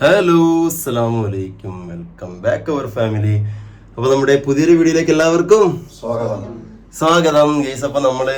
Hello അസ്സലാമു അലൈക്കും welcome back അവർ family അപ്പോൾ നമ്മുടെ പുതിയൊരു വീഡിയോയിലേക്ക് എല്ലാവർക്കും സ്വാഗതം. സ്വാഗതം. ഗൈസ് അപ്പോൾ നമ്മൾ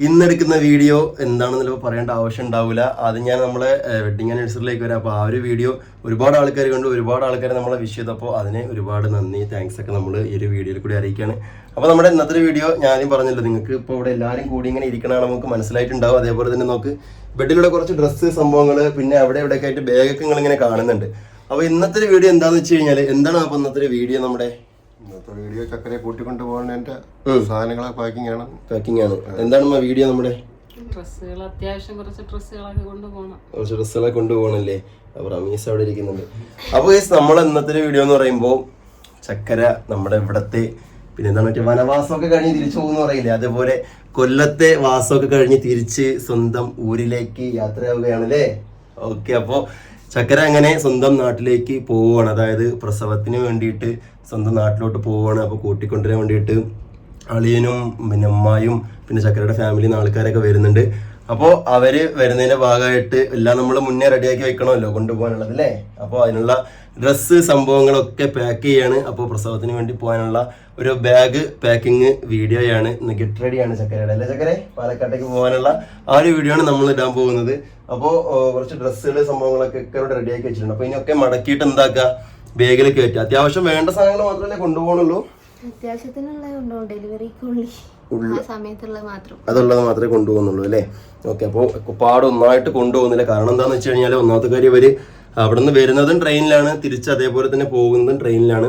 ഇന്നെടുക്കുന്ന വീഡിയോ എന്താണെന്ന് ചിലപ്പോൾ പറയേണ്ട ആവശ്യം ഉണ്ടാവില്ല അത് ഞാൻ നമ്മളെ വെഡിങ് ആനിവേഴ്സറിലേക്ക് വരാം. അപ്പോൾ ആ ഒരു വീഡിയോ ഒരുപാട് ആൾക്കാർ കണ്ടു. ഒരുപാട് ആൾക്കാർ നമ്മളെ വിഷ് ചെയ്തപ്പോൾ അതിന് ഒരുപാട് നന്ദി താങ്ക്സ് ഒക്കെ നമ്മൾ ഈ ഒരു വീഡിയോയിൽ കൂടി അറിയിക്കുകയാണ് അപ്പോൾ നമ്മുടെ ഇന്നത്തെ വീഡിയോ ഞാനും പറഞ്ഞല്ലോ നിങ്ങൾക്ക് ഇപ്പോൾ ഇവിടെ എല്ലാവരും കൂടി ഇങ്ങനെ ഇരിക്കണമെന്ന് നമുക്ക് മനസ്സിലായിട്ടുണ്ടാവും. അതേപോലെ തന്നെ നമുക്ക് ബെഡിലുള്ള കുറച്ച് ഡ്രസ്സ് സംഭവങ്ങൾ പിന്നെ അവിടെ ഇവിടെയൊക്കെ ആയിട്ട് ബാഗൊക്കെ നിങ്ങളിങ്ങനെ കാണുന്നുണ്ട്. അപ്പോൾ ഇന്നത്തെ വീഡിയോ എന്താണെന്ന് വെച്ച് കഴിഞ്ഞാൽ എന്താണ് അപ്പോൾ ഇന്നത്തെ വീഡിയോ നമ്മുടെ? ഇന്നത്തെ വീഡിയോ ചക്കനെ കൂട്ടിക്കൊണ്ട് പോകുന്നതിന്റെ സാധനങ്ങളെ പാക്കിംഗ് ആണ്. പാക്കിംഗ് ആണ്. എന്താണ് വീഡിയോ നമ്മുടെ? ഡ്രസ്സുകൾ അത്യാവശ്യം കുറച്ച് ഡ്രസ്സുകളൊക്കെ കൊണ്ടുപോകണം. കുറച്ച് ഡ്രസ്സുകളൊക്കെ കൊണ്ടുപോകണല്ലേ? അപ്പോൾ റമീസ് അവിടെ ഇരിക്കുന്നുണ്ട്. അപ്പോൾ ഈ നമ്മൾ ഇന്നത്തെ വീഡിയോ എന്ന് പറയുമ്പോൾ ചക്കര നമ്മുടെ ഇവിടത്തെ പിന്നെ എന്താണ് മറ്റേ വനവാസമൊക്കെ കഴിഞ്ഞ് തിരിച്ചു പോകുന്ന പറയില്ലേ? അതേപോലെ കൊല്ലത്തെ വാസമൊക്കെ കഴിഞ്ഞ് തിരിച്ച് സ്വന്തം ഊരിലേക്ക് യാത്രയാവുകയാണല്ലേ ഓക്കെ അപ്പോൾ ചക്കര അങ്ങനെ സ്വന്തം നാട്ടിലേക്ക് പോവുകയാണ്. അതായത് പ്രസവത്തിന് വേണ്ടിയിട്ട് സ്വന്തം നാട്ടിലോട്ട് പോവുകയാണ്. അപ്പോൾ കൂട്ടിക്കൊണ്ടുവരാൻ വേണ്ടിയിട്ട് അളിയനും പിന്നെ അമ്മായും പിന്നെ ചക്കരയുടെ ഫാമിലിയിൽ നിന്ന് ആൾക്കാരൊക്കെ വരുന്നുണ്ട്. അപ്പോൾ അവർ വരുന്നതിന്റെ ഭാഗമായിട്ട് എല്ലാം നമ്മൾ മുന്നേ റെഡിയാക്കി വെക്കണമല്ലോ കൊണ്ടുപോകാനുള്ളത് അല്ലേ? അപ്പോൾ അതിനുള്ള ഡ്രസ്സ് സംഭവങ്ങളൊക്കെ പാക്ക് ചെയ്യാണ്. അപ്പോൾ പ്രസവത്തിന് വേണ്ടി പോകാനുള്ള ഒരു ബാഗ് പാക്കിംഗ് വീഡിയോയാണ് ഇന്ന് ഗെറ്റ് റെഡിയാണ് ചക്കരയുടെ. അല്ലേ ചക്കരെ? പാലക്കാട്ടേക്ക് പോകാനുള്ള ആ ഒരു വീഡിയോ ആണ് നമ്മൾ ഇടാൻ പോകുന്നത്. അപ്പോൾ കുറച്ച് ഡ്രസ്സുകൾ സംഭവങ്ങളൊക്കെ ഒക്കെ ഇവിടെ റെഡിയാക്കി വെച്ചിട്ടുണ്ട്. അപ്പോൾ ഇനിയൊക്കെ മടക്കിയിട്ട് എന്താക്കുക? ബാഗിൽ കയറ്റുക. അത്യാവശ്യം വേണ്ട സാധനങ്ങൾ മാത്രമല്ലേ കൊണ്ടുപോകണുള്ളൂ. ഡെലിവറിക്കുള്ളി അതുള്ളത് മാത്രമേ കൊണ്ടുപോകുന്നുള്ളൂ അല്ലേ? ഓക്കെ അപ്പോൾ പാട് ഒന്നായിട്ട് കൊണ്ടുപോകുന്നില്ല. കാരണം എന്താണെന്ന് വെച്ച് കഴിഞ്ഞാൽ ഒന്നാമത്തെ കാര്യം ഇവർ അവിടെ നിന്ന് വരുന്നതും ട്രെയിനിലാണ് തിരിച്ച് അതേപോലെ തന്നെ പോകുന്നതും ട്രെയിനിലാണ്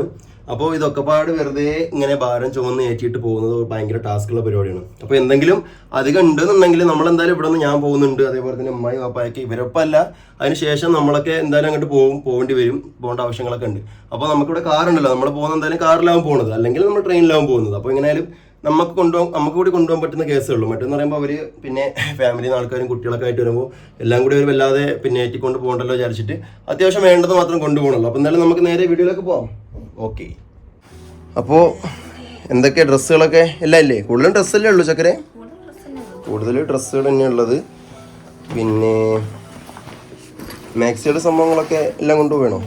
അപ്പോൾ ഇതൊക്കെ പാട് വെറുതെ ഇങ്ങനെ ഭാരം ചുമന്ന് ഏറ്റിയിട്ട് പോകുന്നത് ഭയങ്കര ടാസ്കുള്ള പരിപാടിയാണ്. അപ്പോൾ എന്തെങ്കിലും അധികം ഉണ്ടെന്നുണ്ടെങ്കിൽ നമ്മൾ എന്തായാലും ഇവിടെ നിന്ന് ഞാൻ പോകുന്നുണ്ട്. അതേപോലെ തന്നെ അമ്മായി പാപ്പായൊക്കെ ഇവരൊപ്പം അല്ല അതിനുശേഷം നമ്മളൊക്കെ എന്തായാലും അങ്ങോട്ട് പോകും പോകേണ്ടി വരും പോകേണ്ട ആവശ്യങ്ങളൊക്കെ ഉണ്ട്. അപ്പോൾ നമുക്കിവിടെ കാറുണ്ടല്ലോ നമ്മൾ പോകുന്ന എന്തായാലും കാറിലാവും പോകുന്നത്. അല്ലെങ്കിൽ നമ്മൾ ട്രെയിനിലാവും പോകുന്നത്. അപ്പോൾ എങ്ങനെയാലും നമുക്ക് കൊണ്ടുപോകാൻ നമുക്ക് കൂടി കൊണ്ടുപോകാൻ പറ്റുന്ന കേസേ ഉള്ളൂ. മറ്റെന്ന് പറയുമ്പോൾ അവർ പിന്നെ ഫാമിലി ആൾക്കാരും കുട്ടികളൊക്കെ ആയിട്ട് വരുമ്പോൾ എല്ലാം കൂടി അവർ വല്ലാതെ പിന്നെ ഏറ്റിക്കൊണ്ട് പോകണ്ടല്ലോ വിചാരിച്ചിട്ട് അത്യാവശ്യം വേണ്ടത് മാത്രം കൊണ്ടുപോകണല്ലോ. അപ്പോൾ എന്തായാലും നമുക്ക് നേരെ വീഡിയോയിലേക്ക് പോകാം ഓക്കെ. അപ്പോൾ എന്തൊക്കെ ഡ്രസ്സുകളൊക്കെ? എല്ലാം ഇല്ലേ? കൂടുതലും ഡ്രസ്സല്ലേ ഉള്ളൂ ചക്കരെ? കൂടുതൽ ഡ്രസ്സുകൾ തന്നെ ഉള്ളത്. പിന്നെ മാക്സിയുടെ സംഭവങ്ങളൊക്കെ എല്ലാം കൊണ്ടുപോകണോ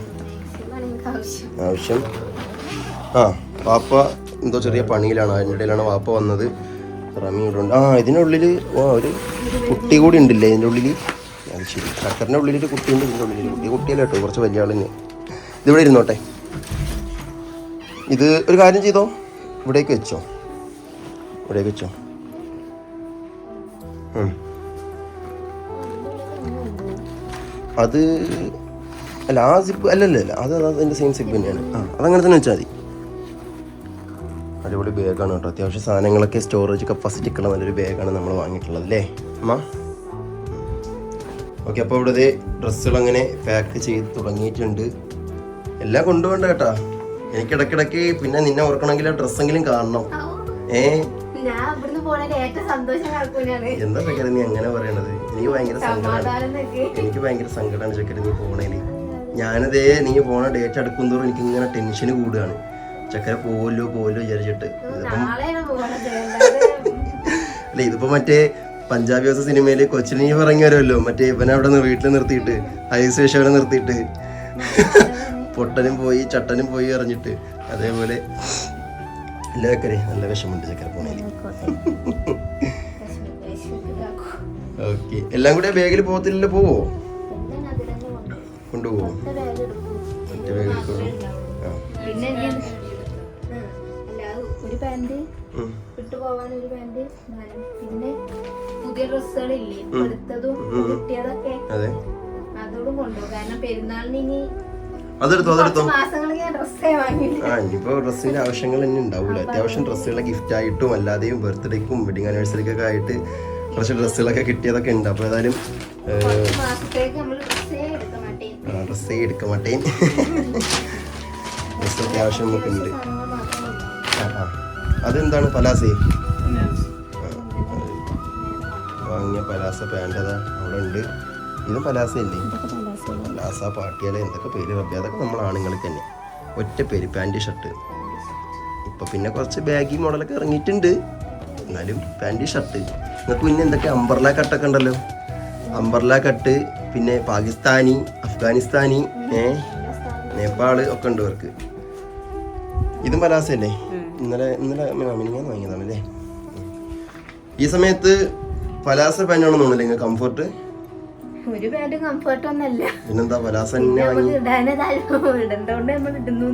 ആവശ്യം. ആ വാപ്പ എന്തോ ചെറിയ പണിയിലാണ്. അതിന്റെ ഇടയിലാണ് വാപ്പ വന്നത്. റമി ഇവിടെ ആ ഇതിനുള്ളിൽ ഓ ഒരു കുട്ടി കൂടി ഉണ്ടല്ലേ ഇതിന്റെ ഉള്ളിൽ അത് ശരി. ചക്കറിന്റെ ഉള്ളിൽ ഒരു കുട്ടിയുണ്ട് ഇതിന്റെ ഉള്ളിൽ കുട്ടി കുട്ടിയല്ല കേട്ടോ കുറച്ച് വലിയ ആളിന് ഇതിവിടെ ഇരുന്നോട്ടെ. ഇത് ഒരു കാര്യം ചെയ്തോ? ഇവിടേക്ക് വെച്ചോ. ഇവിടേക്ക് വെച്ചോ. അത് അല്ല ആ സിപ്പ് അല്ലല്ല അല്ല അത് അത് അതിന്റെ സെയിം സിപ്പ് തന്നെയാണ്. ആ അതങ്ങനെ തന്നെ വെച്ചാൽ മതി. അടിപൊളി ബാഗാണ് കേട്ടോ. അത്യാവശ്യം സാധനങ്ങളൊക്കെ സ്റ്റോറേജ് കപ്പാസിറ്റി ഉള്ള നല്ലൊരു ബാഗാണ് നമ്മൾ വാങ്ങിയിട്ടുള്ളത് അല്ലേ? അമ്മ. ഓക്കെ അപ്പോൾ ഇവിടെ ഡ്രസ്സുകൾ അങ്ങനെ പാക്ക് ചെയ്ത് തുടങ്ങിയിട്ടുണ്ട്. എല്ലാം കൊണ്ടുപോകണ്ട കേട്ടാ. എനിക്ക് ഇടയ്ക്കിടയ്ക്ക് പിന്നെ നിന്നെ ഓർക്കണമെങ്കിൽ ആ ഡ്രസ്സെങ്കിലും കാണണം. ഏ? എന്താ ചക്കര നീ അങ്ങനെ പറയണത്? എനിക്ക് ഭയങ്കര സങ്കടമാണ് എനിക്ക് ഭയങ്കര സങ്കടമാണ് ചക്കര നീ പോണേൽ. ഞാനതേ നീ പോണ ഡേറ്റ് അടുക്കും തോറും എനിക്ക് ഇങ്ങനെ ടെൻഷൻ കൂടുകയാണ്. ചക്കര പോവല്ലോ പോവല്ലോ വിചാരിച്ചിട്ട്. ഇതിപ്പം അല്ല ഇതിപ്പോ മറ്റേ പഞ്ചാബി ഹൗസ് സിനിമയിൽ കൊച്ചിനെ ഇറങ്ങി വരുമല്ലോ. മറ്റേ ഇവനെ അവിടെ വീട്ടിൽ നിർത്തിയിട്ട് അവിടെ നിർത്തിയിട്ട്. പൊട്ടനും പോയി ചട്ടനും പോയി എറിഞ്ഞിട്ട് അതേപോലെ ചക്കരെ നല്ല വിഷമുണ്ട് ചക്കര പോണേൽ ഓക്കെ. എല്ലാം കൂടെ ബാഗിൽ പോകത്തില്ലല്ലോ പോവോ? കൊണ്ടുപോകും. മറ്റേ ബാഗ്? ആ, ഒരു പാന്റ് ഉം. ഇട്ട് പോവാൻ ഒരു പാന്റ് പിന്നെ പുതിയ ഡ്രസ്സുകളില്ലേ? എടുത്തതും അതോടും കൊണ്ടുപോകും കാരണം പെരുന്നാളിന് ഇനി അതെടുത്തോ അതെടുത്തോ. ആ ഇനിയിപ്പോ ഡ്രസ്സിന് ആവശ്യങ്ങൾ തന്നെ ഉണ്ടാവില്ല അത്യാവശ്യം ഡ്രസ്സുകളെ ഗിഫ്റ്റ് ആയിട്ടും അല്ലാതെയും ബർത്ത്ഡേക്കും വെഡിങ് ആനിവേഴ്സറിക്കൊക്കെ ആയിട്ട് കുറച്ച് ഡ്രസ്സുകളൊക്കെ കിട്ടിയതൊക്കെ ഉണ്ട്. അപ്പോൾ ഏതായാലും ഡ്രസ്സേ എടുക്കാൻ മാട്ടേ ഡ്രസ്സേ അത്യാവശ്യം നമുക്കുണ്ട് അതെന്താണ് പലാസേ? വാങ്ങിയ പലാസ പാൻഡതാ അവിടെ ഉണ്ട്. ഇതും പലാസയല്ലേ? പലാസ പാട്ടിയാല എന്തൊക്കെ പേര് റബ്ബി അതൊക്കെ നമ്മൾ ആണുങ്ങൾക്ക് തന്നെ. ഒറ്റ പേര് പാന്റ് ഷർട്ട്. ഇപ്പൊ പിന്നെ കുറച്ച് ബാഗി മോഡലൊക്കെ ഇറങ്ങിയിട്ടുണ്ട്. എന്നാലും പാന്റ് ഷർട്ട്. നിങ്ങൾക്ക് പിന്നെ എന്തൊക്കെ? അംബർല കട്ടൊക്കെ ഉണ്ടല്ലോ. അംബർല കട്ട് പിന്നെ പാകിസ്ഥാനി അഫ്ഗാനിസ്ഥാനി ഏ? നേപ്പാൾ ഒക്കെ ഉണ്ട് ഇവർക്ക്. ഇതും പലാസല്ലേ ഇന്നലെ ഇന്നലെ മിനിങ്ങാന്ന് വാങ്ങിയതാണല്ലേ ഈ സമയത്ത് പലാസ പാന്റാണെന്ന് തോന്നുന്നില്ല? നിങ്ങൾക്ക് കംഫർട്ട് ഒരു പാന്റും കംഫർട്ട് ഒന്നല്ല പിന്നെന്താ പലാസ ഇടണ്ടോണ്ട് നമ്മൾ ഇടുന്നു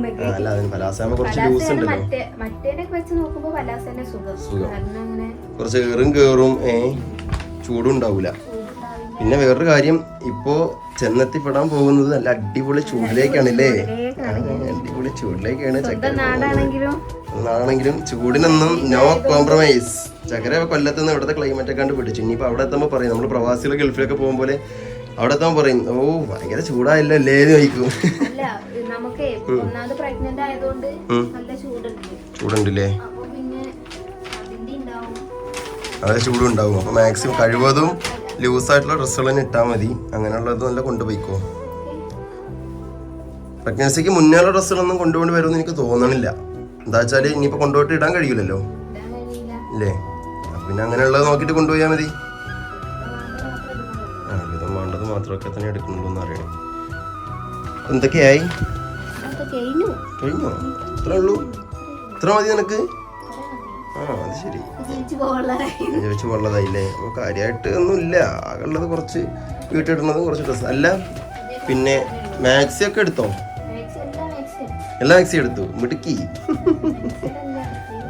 മറ്റേനൊക്കെ വെച്ച് നോക്കുമ്പോ സുഖം. കുറച്ച് ഏ ചൂടും പിന്നെ വേറൊരു കാര്യം ഇപ്പോ ചെന്നെത്തിപ്പെടാൻ പോകുന്നത് നല്ല അടിപൊളി ചൂടിലേക്കാണ്. അല്ലേ ആ, അടിപൊളി ചൂടിലേക്കാണ് നാടാണെങ്കിലും ചൂടിനൊന്നും നോ കോംപ്രമൈസ് ചക്കര കൊല്ലത്തുനിന്ന് ഇവിടുത്തെ ക്ലൈമറ്റ് ഒക്കെ കണ്ട് പിടിച്ചു. ഇനിയിപ്പോ അവിടെ എത്തുമ്പോൾ പറയും നമ്മൾ പ്രവാസികൾ ഗൾഫിലൊക്കെ പോകുമ്പോലെ പോലെ അവിടെ എത്താൻ പറയും ഓ ഭയങ്കര ചൂടായല്ലോ അല്ലേ? എന്ന് ചോദിക്കും. ചൂടുണ്ടല്ലേ? അതെ ചൂടുണ്ടാവും. അപ്പൊ മാക്സിമം കഴിവതും ലൂസായിട്ടുള്ള ഡ്രസ്സുകൾ തന്നെ ഇട്ടാൽ മതി. അങ്ങനെയുള്ളത് നല്ല കൊണ്ടുപോയിക്കോ. പ്രഗ്നൻസിക്ക് മുന്നേയുള്ള ഡ്രസ്സുകളൊന്നും കൊണ്ടുപോയി വരുമെന്ന് എനിക്ക് തോന്നണില്ല. എന്താ വെച്ചാൽ ഇനിയിപ്പോ കൊണ്ടുപോയിട്ട് ഇടാൻ കഴിയില്ലല്ലോ അല്ലേ പിന്നെ അങ്ങനെയുള്ളത് നോക്കിയിട്ട് കൊണ്ടുപോയാൽ മതി. മാത്രമൊക്കെ തന്നെ എടുക്കുന്നുള്ളൂ എന്ന് അറിയണം എന്തൊക്കെയായി കഴിഞ്ഞു? ഇത്ര ഉള്ളൂ? ഇത്ര മതി നിനക്ക്. ആ അത് ശരി. ജീവിച്ചു ചോദിച്ചു ഉള്ളതായില്ലേ അപ്പോൾ കാര്യമായിട്ട് ഒന്നുമില്ല. ആകെ ഉള്ളത് കുറച്ച് വീട്ടിലിടുന്നതും കുറച്ച് ഡ്രസ്സ് അല്ല പിന്നെ മാക്സി ഒക്കെ എടുത്തോ? എല്ലാം മാക്സി എടുത്തു. മിടുക്കി.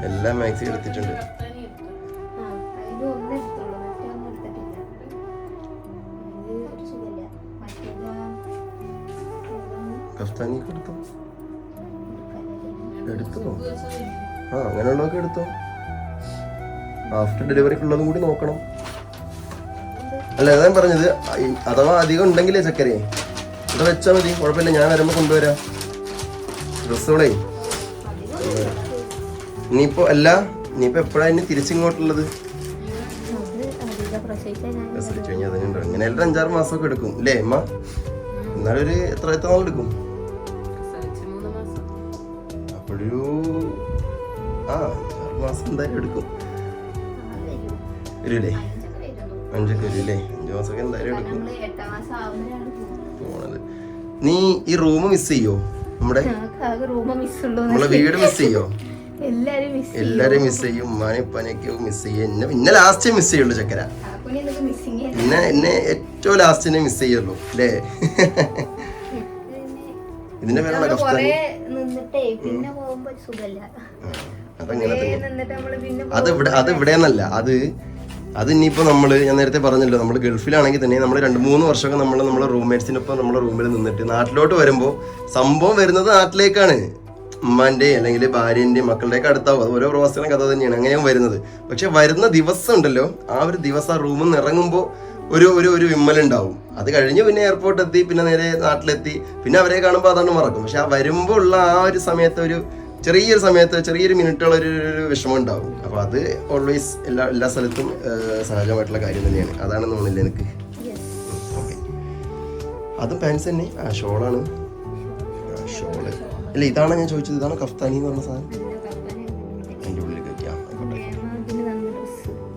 എല്ലാ മാക്സി എടുത്തിട്ടുണ്ട്. കഫ്താനി ഒക്കെ എടുത്തോ? ആ അങ്ങനെയുള്ളതൊക്കെ എടുത്തോ? ആഫ്റ്റർ ഡെലിവറിക്കുള്ളതും കൂടി നോക്കണം. അല്ല അതാ പറഞ്ഞത്. അഥവാ അധികം ഉണ്ടെങ്കിലേ ചക്കരെ ഇവിടെ വെച്ചാൽ മതി. കുഴപ്പമില്ല ഞാൻ വരുമ്പോൾ കൊണ്ടുവരാം. ഡ്രസ്സുകളേ ഇനിയിപ്പോ അല്ല ഇനിയിപ്പോ എപ്പോഴാണ് ഇനി തിരിച്ചിങ്ങോട്ടുള്ളത്? പ്രസവിച്ചു കഴിഞ്ഞാൽ അതുകൊണ്ട് അങ്ങനെ എല്ലാം അഞ്ചാറ് മാസമൊക്കെ എടുക്കും അല്ലേ അമ്മ എന്നാലും ഒരു എത്ര എത്ര നാൾ എടുക്കും? മാസം എന്തായാലും എടുക്കും. വരൂലേ അഞ്ചൊക്കെ വരും. അഞ്ചൊക്കെ വരൂലേ അഞ്ച് മാസമൊക്കെ എന്തായാലും എടുക്കും. പോണത്. നീ ഈ റൂം മിസ് ചെയ്യോ? നമ്മുടെ നമ്മളെ വീട് മിസ് ചെയ്യോ? എല്ലാരും മിസ് ചെയ്യും. ഉമ്മാനെ ഉപ്പാനെയൊക്കെ മിസ് ചെയ്യും. എന്നെ പിന്നെ ലാസ്റ്റ് മിസ് ചെയ്യുള്ളൂ ചക്കര. പിന്നെ എന്നെ ഏറ്റവും ലാസ്റ്റിനെ മിസ് ചെയ്യുള്ളൂ. അല്ലേ ഇതിന്റെ പേരാണ് നമ്മൾ അതങ്ങനെ തന്നെ. നമ്മൾ അത് ഇവിടെ അത് ഇവിടെ എന്നല്ല. അത് അത് ഇനിയിപ്പോൾ നമ്മൾ ഞാൻ നേരത്തെ പറഞ്ഞല്ലോ നമ്മൾ ഗൾഫിലാണെങ്കിൽ തന്നെ നമ്മൾ രണ്ട് മൂന്ന് വർഷമൊക്കെ നമ്മൾ നമ്മുടെ റൂംമേറ്റ്സിനൊപ്പം നമ്മുടെ റൂമിൽ നിന്നിട്ട് നാട്ടിലോട്ട് വരുമ്പോൾ സംഭവം വരുന്നത് നാട്ടിലേക്കാണ്. ഉമ്മാന്റെ അല്ലെങ്കിൽ ഭാര്യന്റെ മക്കളുടെയൊക്കെ അടുത്താവും. അത് ഓരോ പ്രവാസികളും കഥ തന്നെയാണ്. അങ്ങനെയും വരുന്നത്. പക്ഷെ വരുന്ന ദിവസം ഉണ്ടല്ലോ ആ ഒരു ദിവസം ആ റൂമിൽ നിന്ന് ഇറങ്ങുമ്പോൾ ഒരു ഒരു ഒരു വിമ്മലുണ്ടാവും. അത് കഴിഞ്ഞ് പിന്നെ എയർപോർട്ട് എത്തി പിന്നെ നേരെ നാട്ടിലെത്തി. പിന്നെ അവരെ കാണുമ്പോൾ അതാണ് മറക്കും. പക്ഷെ ആ വരുമ്പോൾ ഉള്ള ആ ഒരു സമയത്ത് ഒരു ചെറിയൊരു സമയത്ത് ചെറിയൊരു മിനിറ്റുള്ള ഒരു വിഷമം ഉണ്ടാവും അപ്പോൾ അത് ഓൾവേസ് എല്ലാ എല്ലാ സ്ഥലത്തും സഹജമായിട്ടുള്ള കാര്യം തന്നെയാണ്. അതാണ് തോന്നുന്നില്ല എനിക്ക് ഓക്കെ അതും പാൻസ് തന്നെ. ആ ഷോളാണ്. ഷോൾ. അല്ല ഇതാണ് ഞാൻ ചോദിച്ചത്? ഇതാണ് കഫ്താനി എന്ന് പറഞ്ഞ സാധനം? അതിന്റെ ഉള്ളിലേക്ക് വയ്ക്കാം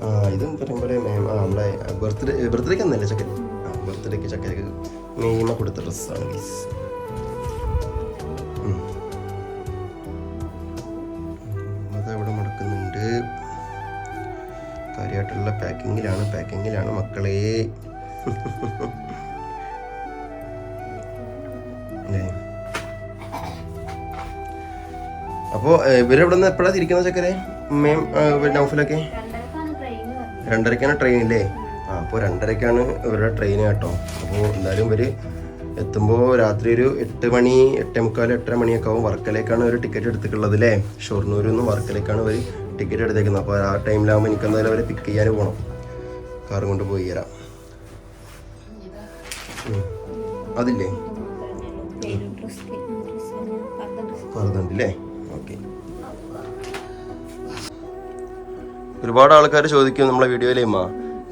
ആ ഇതും പറയുമ്പോഴേ പോലെ നമ്മളെ ബർത്ത്ഡേ ബർത്ത്ഡേക്ക് എന്നല്ലേ ചക്കര? ആ ബർത്ത്ഡേക്ക് ചക്കരക്ക് മെയിമ കൊടുത്ത ഡ്രസ്സാണ് പ്ലീസ് കാര്യമായിട്ടുള്ള പാക്കിങ്ങിലാണ് പാക്കിങ്ങിലാണ് മക്കളെ. അപ്പോ അപ്പോൾ ഇവരെവിടെ നിന്ന് എപ്പോഴാണ് തിരിക്കുന്നത് ചക്കരെ? മേം നൗഫിലൊക്കെ രണ്ടരക്കാണ് ട്രെയിൻ അല്ലേ ആ അപ്പോൾ രണ്ടരക്കാണ് ഇവരുടെ ട്രെയിൻ കേട്ടോ. അപ്പോൾ എന്തായാലും ഇവർ എത്തുമ്പോൾ രാത്രി ഒരു എട്ട് മണി എട്ടേ മുക്കാൽ എട്ടര മണിയൊക്കെ ആവും വർക്കലേക്കാണ് ഒരു ടിക്കറ്റ് എടുത്തിട്ടുള്ളത് അല്ലേ ഷൊർണൂരിൽ നിന്ന് വർക്കലേക്കാണ് അവർ ടിക്കറ്റ് എടുത്തേക്കുന്നത് അപ്പോൾ ആ ടൈമിലാകുമ്പോൾ എനിക്ക് എന്തായാലും അവരെ പിക്ക് ചെയ്യാൻ പോകണം കാറും കൊണ്ട് പോയി തരാം അതില്ലേ? അല്ലേ ഓക്കെ. ഒരുപാട് ആൾക്കാർ ചോദിക്കും നമ്മളെ വീഡിയോയിലേ അമ്മ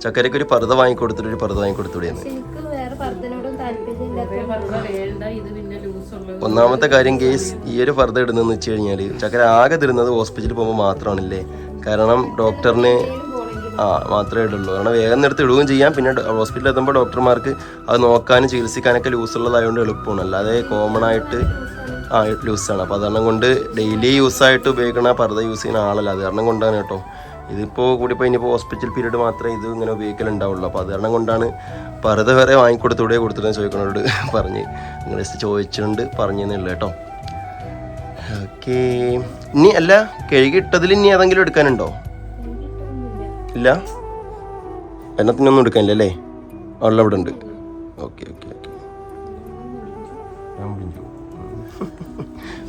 ചക്കരയ്ക്ക് ഒരു പർദ്ദ വാങ്ങിക്കൊടുത്തിട്ട് ഒരു പർദ്ദ വാങ്ങിക്കൊടുത്തൂടെയെന്ന് ഒന്നാമത്തെ കാര്യം കേസ് ഈ ഒരു പർദ്ദ ഇടുന്നതെന്ന് വെച്ച് കഴിഞ്ഞാൽ ചക്കര ആകെ തരുന്നത് ഹോസ്പിറ്റലിൽ പോകുമ്പോൾ മാത്രമാണല്ലേ? കാരണം ഡോക്ടറിന് ആ മാത്രമേ ഇടുള്ളൂ. കാരണം വേഗം എടുത്ത് ഇടുകയും ചെയ്യാം. പിന്നെ ഹോസ്പിറ്റലിൽ എത്തുമ്പോൾ ഡോക്ടർമാർക്ക് അത് നോക്കാനും ചികിത്സിക്കാനൊക്കെ ലൂസ് ഉള്ളതായതുകൊണ്ട് എളുപ്പമാണ്. അല്ലാതെ കോമൺ ആയിട്ട് ആ ലൂസാണ് അപ്പോൾ അതാണ് കൊണ്ട് ഡെയിലി യൂസ് ആയിട്ട് ഉപയോഗിക്കണ പർദ്ദ യൂസ് ചെയ്യുന്ന ആളല്ല. അത് കാരണം കൊണ്ടാണ് കേട്ടോ. ഇതിപ്പോൾ കൂടിപ്പോൾ ഇനിയിപ്പോൾ ഹോസ്പിറ്റൽ പീരീഡ് മാത്രമേ ഇത് ഇങ്ങനെ ഉപയോഗിക്കലുണ്ടാവുള്ളൂ അപ്പോൾ അത് കൊണ്ടാണ് പർദ്ദ വരെ വാങ്ങിക്കൊടുത്തൂടെ കൊടുത്തിട്ട് ചോദിക്കണോട് പറഞ്ഞ് നിങ്ങൾ ജസ്റ്റ് ചോദിച്ചുകൊണ്ട് പറഞ്ഞെന്നുള്ളൂ കേട്ടോ ഓക്കെ ഇനി അല്ല കഴുകിയിട്ടതിൽ ഇനി ഏതെങ്കിലും എടുക്കാനുണ്ടോ ഇല്ല എണ്ണത്തിനൊന്നും എടുക്കാനില്ല അല്ലേ ഉള്ള ഇവിടെ ഉണ്ട് ഓക്കെ ഓക്കെ ഓക്കെ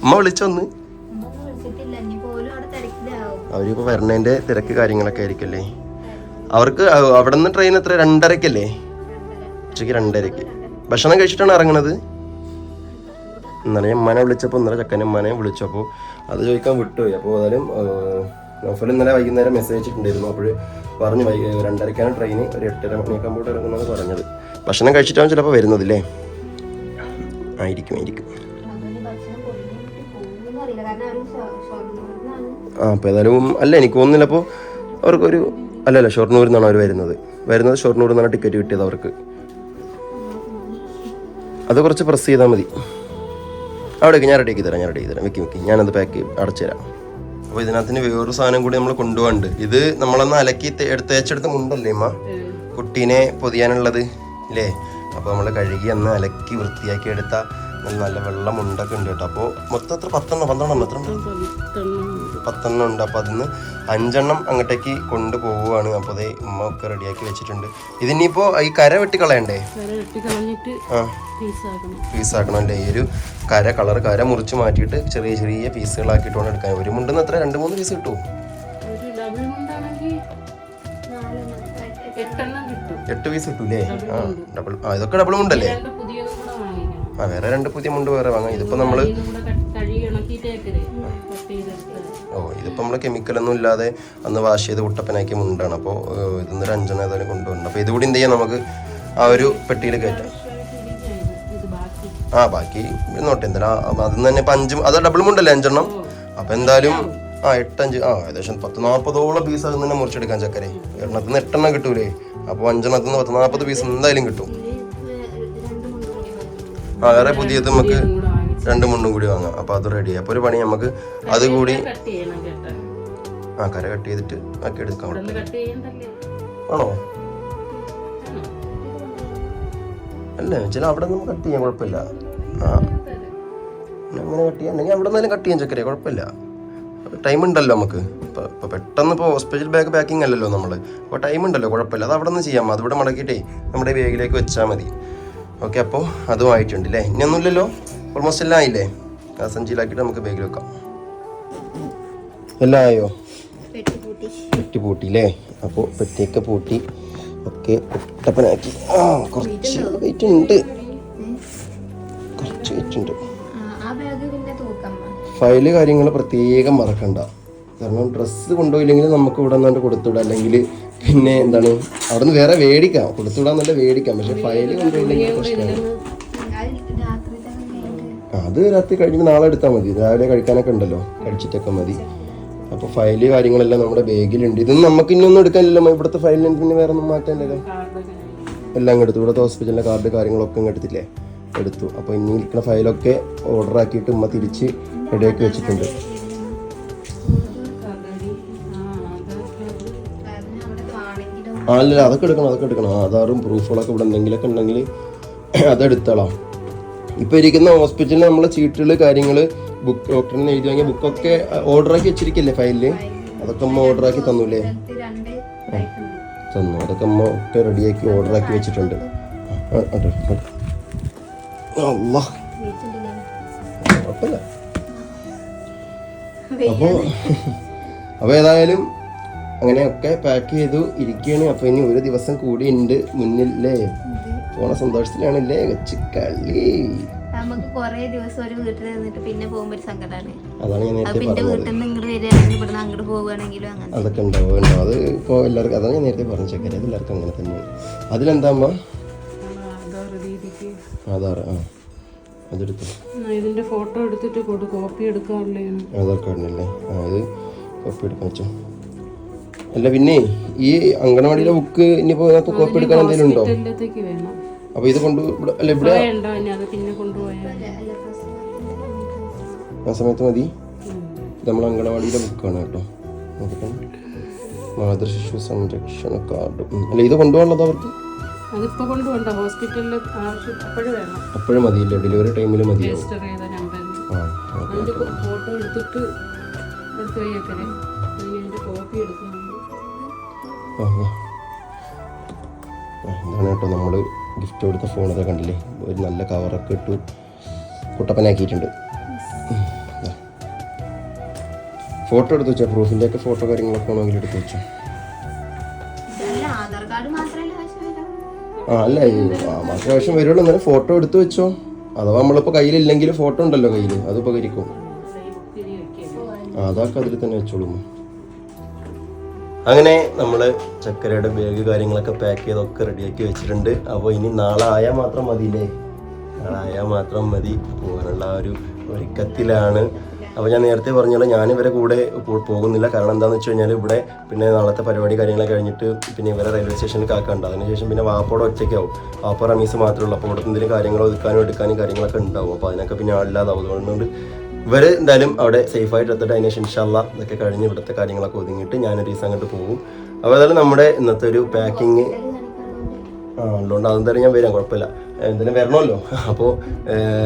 അമ്മ വിളിച്ചൊന്ന് അവരിപ്പോൾ വരണേന്റെ തിരക്ക് കാര്യങ്ങളൊക്കെ ആയിരിക്കല്ലേ? അവർക്ക് അവിടെ നിന്ന് ട്രെയിൻ എത്ര? രണ്ടരക്കല്ലേ? ഉച്ചയ്ക്ക് രണ്ടരക്ക്. ഭക്ഷണം കഴിച്ചിട്ടാണ് ഇറങ്ങണത്? ഇന്നലെ ഉമ്മനെ വിളിച്ചപ്പോൾ ഇന്നലെ ചക്കനെ ഉമ്മനെ വിളിച്ചപ്പോൾ അത് ചോദിക്കാൻ വിട്ടുപോയി. അപ്പോൾ ഏതായാലും നൗഫൽ ഇന്നലെ വൈകുന്നേരം മെസ്സേജ് അയച്ചിട്ടുണ്ടായിരുന്നു. അപ്പോൾ പറഞ്ഞു വൈ രണ്ടരക്കാണ് ട്രെയിൻ ഒരു എട്ടര മണിയൊക്കെ ഇറങ്ങുന്നത് പറഞ്ഞത്. ഭക്ഷണം കഴിച്ചിട്ടാണ് ചിലപ്പോൾ വരുന്നതില്ലേ ആയിരിക്കും ആയിരിക്കും. ആ അപ്പോൾ ഏതായാലും അല്ല എനിക്ക് തോന്നുന്നില്ല. അപ്പോൾ അവർക്കൊരു അല്ലല്ല ഷൊർണൂരിൽ നിന്നാണ് അവർ വരുന്നത്. വരുന്നത് ഷൊർണൂരിൽ നിന്നാണ് ടിക്കറ്റ് കിട്ടിയത് അവർക്ക്. അത് കുറച്ച് പ്രസ് ചെയ്താൽ മതി. അവിടേക്ക് ഞാൻ റെഡിയാക്കി തരാം ഞാൻ റെഡിയാക്കി തരാം. വെക്കി വെക്കി ഞാനത് പാക്ക് അടച്ചു തരാം. അപ്പോൾ ഇതിനകത്തിന് വേറൊരു സാധനം കൂടി നമ്മൾ കൊണ്ടുപോകാണ്ട് ഇത് നമ്മളന്ന് അലക്കി എടുത്ത് തേച്ചെടുത്ത മുണ്ടല്ലേ അമ്മ കുട്ടീനെ പൊതിയാനുള്ളത് ഇല്ലേ? അപ്പോൾ നമ്മൾ കഴുകി അന്ന് അലക്കി വൃത്തിയാക്കി എടുത്ത നല്ല വെള്ളം ഉണ്ടൊക്കെ ഉണ്ട് കേട്ടോ. അപ്പോൾ മൊത്തം എത്ര? പത്തെണ്ണം പന്ത്രണ്ടെണ്ണം എത്ര? പത്തെണ്ണം ഉണ്ട്. അപ്പോൾ അതിന്ന് അഞ്ചെണ്ണം അങ്ങോട്ടേക്ക് കൊണ്ടുപോവുകയാണ്. അപ്പോൾ അതേ ഉമ്മ ഒക്കെ റെഡിയാക്കി വെച്ചിട്ടുണ്ട്. ഇതിനിപ്പോൾ ഈ കര വെട്ടി കളയണ്ടേ ആ. പീസാക്കണം. അല്ലേ? ഈ ഒരു കര കളർ കര മുറിച്ച് മാറ്റിയിട്ട് ചെറിയ ചെറിയ പീസുകളാക്കിയിട്ടാണ് എടുക്കാൻ. ഒരു മുണ്ടെന്ന് എത്ര? രണ്ട് മൂന്ന് പീസ് കിട്ടും. എട്ട് പീസ് കിട്ടൂലേ? ആ ഡബിൾ ആ ഇതൊക്കെ ഡബിൾ മുണ്ടല്ലേ? ആ വേറെ രണ്ട് പുതിയ മുണ്ട് വേറെ വാങ്ങാം. ഇതിപ്പോ നമ്മൾ ഓ ഇതിപ്പോൾ നമ്മൾ കെമിക്കലൊന്നും ഇല്ലാതെ അന്ന് വാഷ് ചെയ്ത് കുട്ടപ്പനാക്കിയ മുണ്ടാണ്. അപ്പോൾ ഇതൊന്നൊരു അഞ്ചെണ്ണം ഏതായാലും കൊണ്ടുവരണം. അപ്പോൾ ഇതുകൂടി എന്ത് ചെയ്യാം നമുക്ക് ആ ഒരു പെട്ടിയിൽ കയറ്റാം. ആ ബാക്കി നോട്ടെ എന്തായാലും അതിൽ തന്നെ ഇപ്പം അഞ്ചും അത് ഡബിൾ മുണ്ടല്ലേ അഞ്ചെണ്ണം? അപ്പം എന്തായാലും ആ എട്ടഞ്ച് ആ ഏകദേശം പത്ത് നാൽപ്പതോളം പീസ് അതിൽ തന്നെ മുറിച്ചെടുക്കാൻ ചക്കരെ. എണ്ണത്തിൽ നിന്ന് എട്ടെണ്ണം കിട്ടൂലേ? അപ്പോൾ അഞ്ചെണ്ണത്തിൽ നിന്ന് പത്ത് നാൽപ്പത് പീസ് എന്തായാലും കിട്ടും. വേറെ പുതിയത് നമുക്ക് രണ്ട് മുണ്ടും കൂടി വാങ്ങാം. അപ്പോൾ അത് റെഡി അപ്പോൾ ഒരു പണി നമുക്ക് അത് കൂടി ആ കര കട്ട് ചെയ്തിട്ട് ആക്കി എടുക്കാം. ആണോ? അല്ലേ ചില അവിടെ നിന്ന് കട്ട് ചെയ്യാൻ കുഴപ്പമില്ല. ആ. അങ്ങനെ കട്ട് ചെയ്യാം. അല്ലെങ്കിൽ അവിടെ നിന്നാലും കട്ട് ചെയ്യാൻ ചക്കരെ കുഴപ്പമില്ല. ടൈം ഉണ്ടല്ലോ നമുക്ക്. ഇപ്പോൾ ഇപ്പം പെട്ടെന്ന് ഇപ്പോൾ സ്പെഷ്യൽ ബാഗ് പാക്കിംഗ് അല്ലല്ലോ നമ്മൾ അപ്പോൾ ടൈം ഉണ്ടല്ലോ കുഴപ്പമില്ല. അത് അവിടെ നിന്ന് ചെയ്യാം. അതിവിടെ മടക്കിയിട്ടേ നമ്മുടെ ബാഗിലേക്ക് വെച്ചാൽ മതി. ഓക്കെ അപ്പോൾ അതും ആയിട്ടുണ്ട് അല്ലേ ഇനിയൊന്നുമില്ലല്ലോ ഓൾമോസ്റ്റ് എല്ലാം ആയില്ലേ? ആ സഞ്ചിയിലാക്കിയിട്ട് നമുക്ക് ബാഗിൽ വെക്കാം. എല്ലാം ആയോ? പെട്ടി പൂട്ടി അല്ലേ? അപ്പോൾ പെട്ടിയൊക്കെ പൂട്ടി. ഒക്കെ കുട്ടപ്പനാക്കി ആ കുറച്ച് വെയിറ്റ് ഉണ്ട്. കുറച്ച് വെയിറ്റ് ഉണ്ട്. ഫയൽ കാര്യങ്ങൾ പ്രത്യേകം മറക്കണ്ട. കാരണം ഡ്രസ്സ് കൊണ്ടുപോയില്ലെങ്കിൽ നമുക്ക് ഇവിടെ നിന്നാണ്ട് കൊടുത്തുവിടാം. അല്ലെങ്കിൽ പിന്നെ എന്താണ്? അവിടുന്ന് വേറെ മേടിക്കാം കൊടുത്തുവിടാന്നല്ല മേടിക്കാം പക്ഷെ ഫയൽ കൊണ്ടുപോയില്ലെങ്കിൽ അത് രാത്രി കഴിഞ്ഞിട്ട് നാളെ എടുത്താൽ മതി. രാവിലെ കഴിക്കാനൊക്കെ ഉണ്ടല്ലോ. കഴിച്ചിട്ടൊക്കെ മതി. അപ്പോൾ ഫയൽ കാര്യങ്ങളെല്ലാം നമ്മുടെ ബാഗിലുണ്ട്. ഇതൊന്നും നമുക്ക് ഇനിയൊന്നും എടുക്കാനില്ലല്ലോ. ഇവിടുത്തെ ഫയലിൽ പിന്നെ വേറെ ഒന്നും മാറ്റാനില്ലല്ലോ. എല്ലാം എടുത്തു. ഇവിടുത്തെ ഹോസ്പിറ്റലിലെ കാർഡ് കാര്യങ്ങളൊക്കെ ഇങ്ങ് എടുത്തില്ലേ? എടുത്തു. അപ്പോൾ ഇനി ഇരിക്കുന്ന ഫയലൊക്കെ ഓർഡർ ആക്കിയിട്ട് ഉമ്മ തിരിച്ച് റെഡിയാക്കി വെച്ചിട്ടുണ്ട്. അല്ല അതൊക്കെ എടുക്കണം അതൊക്കെ എടുക്കണം. ആധാറും പ്രൂഫുകളൊക്കെ ഇവിടെ എന്തെങ്കിലുമൊക്കെ ഉണ്ടെങ്കിൽ അതെടുത്തോളാം ഇപ്പോൾ ഇരിക്കുന്ന ഹോസ്പിറ്റലിൽ നമ്മളെ ചീട്ടുകൾ കാര്യങ്ങൾ ബുക്ക് ഡോക്ടറിന് എഴുതി വാങ്ങിയ ബുക്കൊക്കെ ഓർഡർ ആക്കി വെച്ചിരിക്കില്ലേ ഫയലിൽ അതൊക്കെ അമ്മ ഓർഡർ ആക്കി തന്നൂലേ. തന്നു. അതൊക്കെ അമ്മ ഒക്കെ റെഡിയാക്കി ഓർഡർ ആക്കി വെച്ചിട്ടുണ്ട്. അല്ലാ അപ്പോൾ അപ്പോൾ ഏതായാലും അങ്ങനെയൊക്കെ പാക്ക് ചെയ്തു ഇരിക്കുകയാണ്. അപ്പോൾ ഇനി ഒരു ദിവസം കൂടി ഉണ്ട് മുന്നില്ലേ? പോണ സന്തോഷത്തിലാണല്ലേ? വെച്ച് കളി. നമുക്ക് കുറേ ദിവസം ഒരു വീട്ടിൽ നിന്നിട്ട് പിന്നെ ഒരു സങ്കടമാണ് അതാണ് ഞാൻ നേരത്തെ പിന്നെ വീട്ടിൽ നിന്ന് ഇങ്ങോട്ട് വരികയാണെങ്കിൽ ഇവിടുന്ന് അങ്ങോട്ട് പോവുകയാണെങ്കിലും അങ്ങനെ. അതൊക്കെ ഉണ്ടാവും ഉണ്ടാവും അത് ഇപ്പോൾ എല്ലാവർക്കും അതാണ് ഞാൻ നേരത്തെ പറഞ്ഞ ചക്കര അത് എല്ലാവർക്കും അങ്ങനെ തന്നെയാണ് അതിലെന്താ അമ്മ? ആധാർ രീതിക്ക്. ആ. അതെടുത്തു. ആ, ഇതിന്റെ ഫോട്ടോ എടുത്തിട്ട് കൊടു കോപ്പി എടുക്കാറില്ലേ? ആധാർ കാർഡിനല്ലേ? ആ ഇത് കോപ്പി എടുക്കാൻ വെച്ചോ അല്ല പിന്നെ ഈ അംഗനവാടിയിലെ ബുക്ക് ഇനിയിപ്പോ ഇതിനകത്ത് കോപ്പി എടുക്കാൻ എന്തെങ്കിലും ഉണ്ടോ? ഹോസ്പിറ്റലിലേക്ക് വേണം. അപ്പൊ ഇത് കൊണ്ട് ഇവിടെ അല്ല ഇവിടെ വേണ്ട ഇനി അത് പിന്നെ കൊണ്ടുപോയാൽ അല്ല ഫസ്റ്റ് ആ സമയത്ത് മതി. ഇത് നമ്മൾ അംഗനവാടിയിലെ ബുക്കാണ് കേട്ടോ. നോക്കട്ടെ മാതൃശിശു സംരക്ഷണ കാർഡ്. അല്ല ഇത് കൊണ്ടുപോകാനുള്ളത് അവർക്ക്? അതിപ്പോ കൊണ്ടുപോകണ്ട ഹോസ്പിറ്റലിൽ ആവശ്യം അപ്പോഴും വേണം. അപ്പോഴും മതിയില്ല ഡെലിവറി ടൈമിൽ മതിയാവും രജിസ്റ്റർ ചെയ്ത നമ്പറിൽ ആ ഓക്കെ അതിന്റെ ഫോട്ടോ എടുത്തിട്ട് എടുത്ത് അതിന് അതിന്റെ കോപ്പി. ആ, ഇതാണ് കേട്ടോ നമ്മൾ ഗിഫ്റ്റ് കൊടുത്ത ഫോണൊക്കെ കണ്ടില്ലേ? ഒരു നല്ല കവറൊക്കെ ഇട്ടു കുട്ടപ്പനാക്കിയിട്ടുണ്ട്. ഫോട്ടോ എടുത്ത് വെച്ചോ പ്രൂഫിന്റെ ഒക്കെ ഫോട്ടോ കാര്യങ്ങളൊക്കെ ആണെങ്കിൽ എടുത്ത് വെച്ചോ. ആ അല്ല മാത്രം ആവശ്യം വരുള്ളൂ. എന്നാലും ഫോട്ടോ എടുത്ത് വെച്ചോ. അഥവാ നമ്മളിപ്പോൾ കയ്യിലില്ലെങ്കിൽ ഫോട്ടോ ഉണ്ടല്ലോ കയ്യിൽ അത് ഉപകരിക്കും. അതൊക്കെ അതിൽ തന്നെ വെച്ചോളൂ. അങ്ങനെ നമ്മൾ ചക്കരയുടെ ബാഗ് കാര്യങ്ങളൊക്കെ പാക്ക് ചെയ്തൊക്കെ റെഡിയാക്കി വെച്ചിട്ടുണ്ട്. അപ്പോൾ ഇനി നാളെ ആയാൽ മാത്രം മതിയില്ലേ നാളെ ആയാൽ മാത്രം മതി. പോകാനുള്ള ഒരു ഒരുക്കത്തിലാണ്. അപ്പോൾ ഞാൻ നേരത്തെ പറഞ്ഞല്ലോ ഞാൻ ഇവരെ കൂടെ പോകുന്നില്ല. കാരണം എന്താണെന്ന് വെച്ച് കഴിഞ്ഞാൽ ഇവിടെ പിന്നെ നാളത്തെ പരിപാടി കാര്യങ്ങളൊക്കെ കഴിഞ്ഞിട്ട് പിന്നെ ഇവരെ റെയിൽവേ സ്റ്റേഷനിൽ കാക്കാണ്ട്. അതിനുശേഷം പിന്നെ വാപ്പോടെ ഒറ്റയ്ക്കാവും. വാപ്പോ റമീസ് മാത്രമേ ഉള്ളൂ. അപ്പോൾ ഇവിടെ എന്തെങ്കിലും കാര്യങ്ങളോ ഒതുക്കാനും എടുക്കാനും കാര്യങ്ങളൊക്കെ ഉണ്ടാവും. അപ്പോൾ അതിനൊക്കെ പിന്നെ ആളില്ലാതാവും. അതുകൊണ്ട് ഇവർ എന്തായാലും അവിടെ സേഫ് ആയിട്ട് എത്തട്ടെ. അതിന് ശേഷം ഇൻഷാല്ല ഇതൊക്കെ കഴിഞ്ഞ് ഇവിടുത്തെ കാര്യങ്ങളൊക്കെ ഒതുങ്ങിയിട്ട് ഞാനൊരു ദിവസം അങ്ങോട്ട് പോകും. അപ്പോൾ ഏതായാലും നമ്മുടെ ഇന്നത്തെ ഒരു പാക്കിങ് ആ ഉള്ളതുകൊണ്ട് അതെന്തായാലും ഞാൻ വരാം. കുഴപ്പമില്ല. എന്തായാലും വരണമല്ലോ. അപ്പോൾ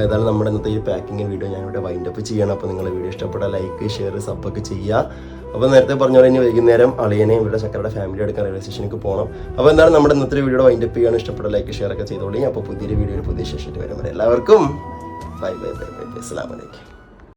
ഏതായാലും നമ്മുടെ ഇന്നത്തെ ഈ പാക്കിങ് വീഡിയോ ഞാനിവിടെ വൈൻഡ് അപ്പ് ചെയ്യണം. അപ്പോൾ നിങ്ങളുടെ വീഡിയോ ഇഷ്ടപ്പെട്ട ലൈക്ക് ഷെയർ സബ്ബൊക്കെ ചെയ്യുക. അപ്പോൾ നേരത്തെ പറഞ്ഞ പോലെ ഇനി വൈകുന്നേരം അളിയനെയും ഇവിടെ ചക്കരയുടെ ഫാമിലി എടുക്കാൻ റെയിൽവേ സ്റ്റേഷനിലേക്ക് പോകണം. അപ്പോൾ എന്താണ് നമ്മുടെ ഇന്നത്തെ വീഡിയോ വൈൻഡ് അപ്പ് ചെയ്യാൻ ഇഷ്ടപ്പെട്ട ലൈക്ക് ഷെയർ ഒക്കെ ചെയ്തോളി. അപ്പോൾ പുതിയൊരു വീഡിയോ പുതിയ ശേഷിട്ട് വരും. വരെ എല്ലാവർക്കും ബൈ ബൈ ബൈ ബൈ അസ്സാം വലൈക്കും